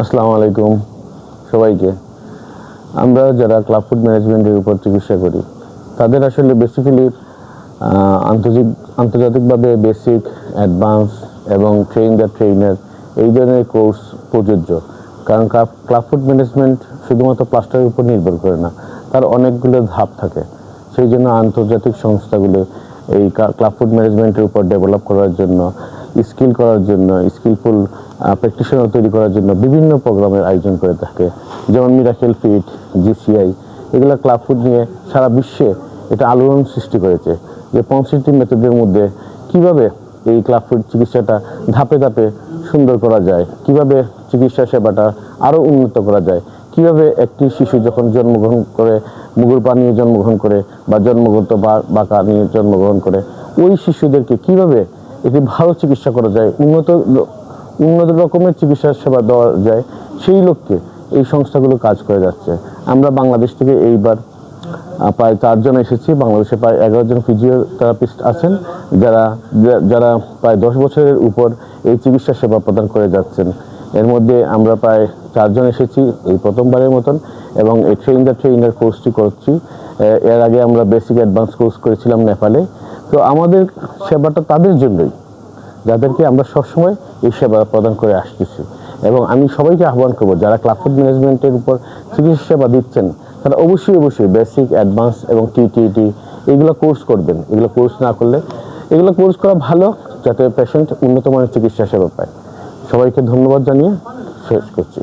আসসালামু আলাইকুম সবাইকে। আমরা যারা ক্লাব ফুড ম্যানেজমেন্টের উপর চিকিৎসা করি, তাদের আসলে বেসিক্যালি আন্তর্জাতিক, আন্তর্জাতিকভাবে বেসিক অ্যাডভান্স এবং ট্রেন দ্য ট্রেনার এই ধরনের কোর্স প্রযোজ্য। কারণ ক্লাব ফুড ম্যানেজমেন্ট শুধুমাত্র প্লাস্টারের উপর নির্ভর করে না, তার অনেকগুলো ধাপ থাকে। সেই জন্য আন্তর্জাতিক সংস্থাগুলো এই ক্লাব ফুড ম্যানেজমেন্টের উপর ডেভেলপ করার জন্য স্কিল করার জন্য স্কিলফুল প্র্যাকটিশনার তৈরি করার জন্য বিভিন্ন প্রোগ্রামের আয়োজন করে থাকে। যেমন মিরাকেল ফিট জিসিআই এগুলো ক্লাব ফুড নিয়ে সারা বিশ্বে এটা আলোড়ন সৃষ্টি করেছে। যে পঁয়ষট্টি মেথডের মধ্যে কীভাবে এই ক্লাব ফুড চিকিৎসাটা ধাপে ধাপে সুন্দর করা যায়, কীভাবে চিকিৎসা সেবাটা আরও উন্নত করা যায়, কীভাবে একটি শিশু যখন জন্মগ্রহণ করে, মুগুর পা নিয়ে জন্মগ্রহণ করে বা জন্মগত বাঁকা নিয়ে জন্মগ্রহণ করে, ওই শিশুদেরকে কীভাবে একটি ভালো চিকিৎসা করা যায়, উন্নত উন্নত রকমের চিকিৎসা সেবা দেওয়া যায়, সেই লক্ষ্যে এই সংস্থাগুলো কাজ করে যাচ্ছে। আমরা বাংলাদেশ থেকে এইবার প্রায় চারজন এসেছি। বাংলাদেশে প্রায় এগারো জন ফিজিওথেরাপিস্ট আছেন, যারা যারা প্রায় দশ বছরের উপর এই চিকিৎসা সেবা প্রদান করে যাচ্ছেন। এর মধ্যে আমরা প্রায় চারজন এসেছি এই প্রথমবারের মতন, এবং এই ট্রেন দ্য ট্রেনার কোর্সটি করছি এর আগে আমরা বেসিক অ্যাডভান্স কোর্স করেছিলাম নেপালে। তো আমাদের সেবাটা তাদের জন্যই। যাদেরকে আমরা সবসময় এই সেবা প্রদান করে আসতেছি। এবং আমি সবাইকে আহ্বান করব, যারা ক্লাব ফুড ম্যানেজমেন্টের উপর চিকিৎসা সেবা দিচ্ছেন, তারা অবশ্যই অবশ্যই বেসিক, অ্যাডভান্স এবং টিটিটি এগুলো কোর্স করবেন। এগুলো কোর্স না করলে, এগুলো কোর্স করা ভালো যাতে পেশেন্ট উন্নত মানের চিকিৎসা সেবা পায়। সবাইকে ধন্যবাদ জানিয়ে শেষ করছি।